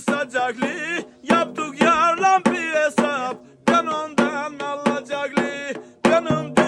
satacaklı Yaptık yarlan bir hesap Ben ondan alacaklı Benim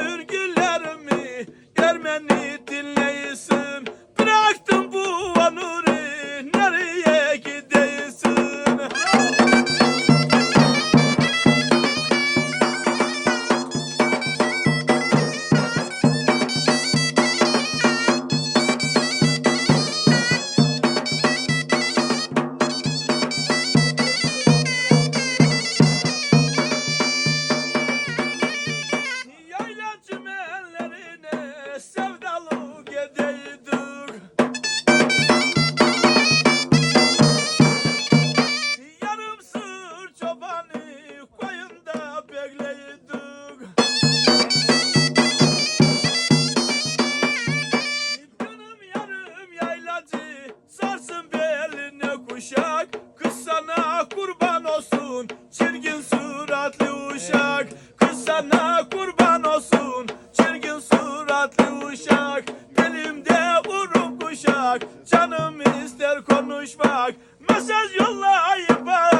uşak. Kız sana kurban olsun. Çirgin suratlı uşak. Dilimde vurup uşak Canım ister konuşmak. Mesaj yolla ayıba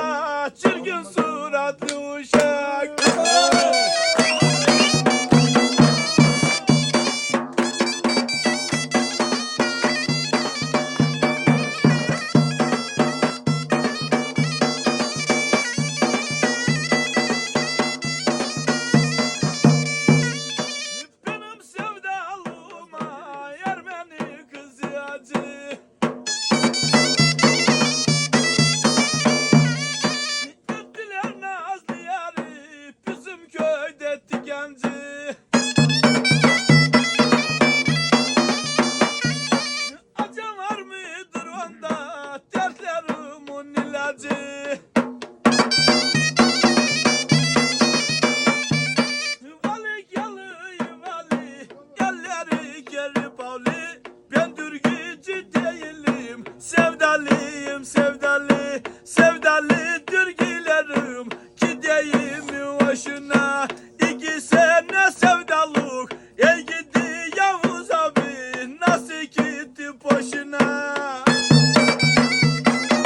Çirgin suratlı sevdalıyım sevdalı sevdalı dürgilerim gideyim başına iki sene sevdalık el gitti Yavuz abi nasıl gitti başına?